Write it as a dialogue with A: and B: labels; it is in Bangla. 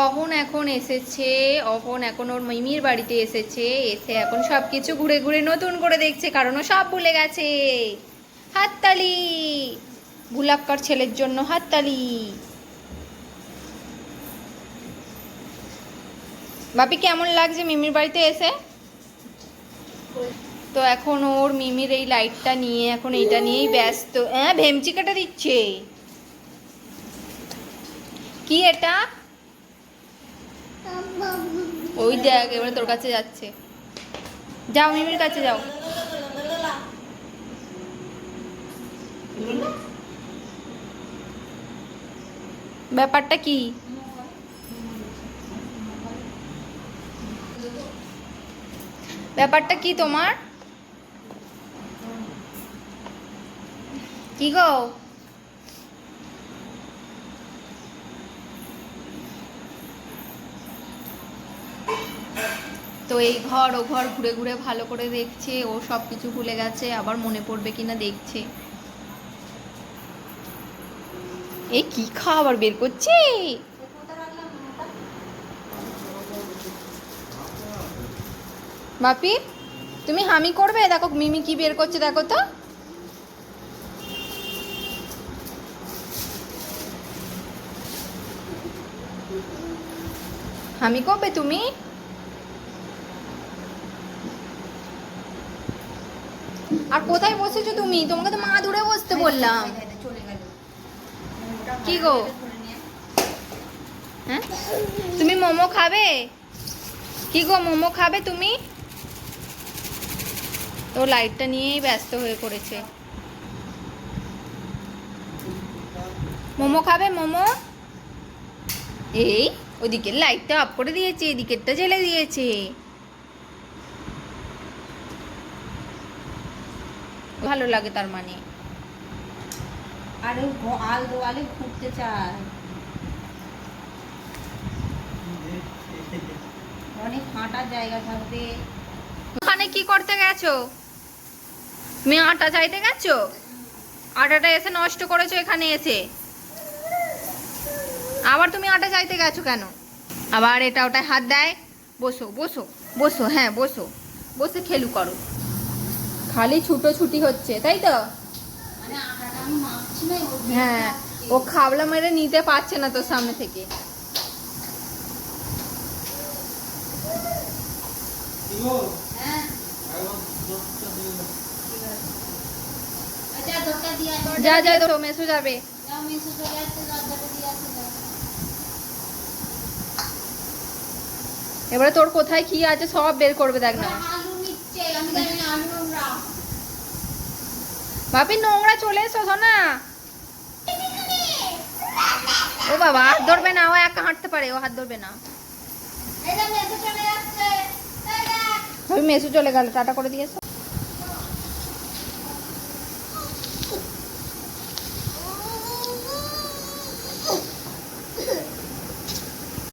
A: অহন এখন এসেছে? অহন এখন ওর মিমির বাড়িতে এসেছে। এসে এখন সব কিছু ঘুরে ঘুরে নতুন করে দেখছে, কারণ ও সব ভুলে গেছে। হাততালি! ভুলাক্কার ছেলের জন্য হাততালি! বাপি, কেমন লাগছে মিমির বাড়িতে এসে? তো এখন ওর মিমির এই লাইটটা নিয়ে এখন এইটা নিয়েই ব্যস্ত। হ্যাঁ ভেমচি কাটা দিচ্ছে। কি এটা? ওই দেখ, এবারে তোর কাছে যাচ্ছে। যাও, মিমির কাছে যাও। ব্যাপারটা কি? ব্যাপারটা কি তোমার? কি গো? তো এই ঘর, ও ঘর ঘুরে ঘুরে ভালো করে দেখছে, ও সব কিছু ভুলে গেছে, আবার মনে পড়বে কিনা দেখছে। এ কি খাবার বের করছে? বাপি তুমি হামি করবে? দেখো, মিমি কি বের করছে দেখো তো। হামি করবে তুমি? আর কোথায় বসেছো তুমি? তোমাকে তো মা দূরে বসতে বললাম। কি গো? হ্যাঁ? তুমি মোমো খাবে? কি গো, মোমো খাবে তুমি? তো লাইটটা নিয়েই ব্যস্ত হয়ে পড়েছে। মোমো খাবে, মোমো? এই ওদিকের লাইটটা অফ করে দিয়েছে, এদিকেরটা জ্বেলে দিয়েছে। ভালো লাগে তার মানে।
B: আরে গোয়াল দোয়ালে ঘুরতে চায় অনেক ফাঁটা জায়গা থাকবে।
A: ওখানে কি করতে গেছো? তুমি আটা চাইতে গেছো? আটাটা এসে নষ্ট করেছ এখানে এসে। আবার তুমি আটা চাইতে গেছো কেন? আবার এটা ওটায় হাত দেয়। বসো বসো বসো হ্যাঁ বসো। বসে খেলু করো। খালি ছুটো ছুটি হচ্ছে তাই তো?
B: মানে
A: হ্যাঁ ও খাবলা মেরে নিতে পারছে না তোর সামনে থেকে।
B: হ্যাঁ। আচ্ছা
A: যা যা তো মেসো যাবে। এবারে তোর কোথায় কি আছে সব বের করবে দেখ না
B: নোংরা
A: ভাবি নোংরা চলে এসো সোনা। ও বাবা হাত ধরবে না ও একা হাঁটতে পারে ও হাত ধরবে না। মেসু চলে গেল টাটা করে দিয়েছ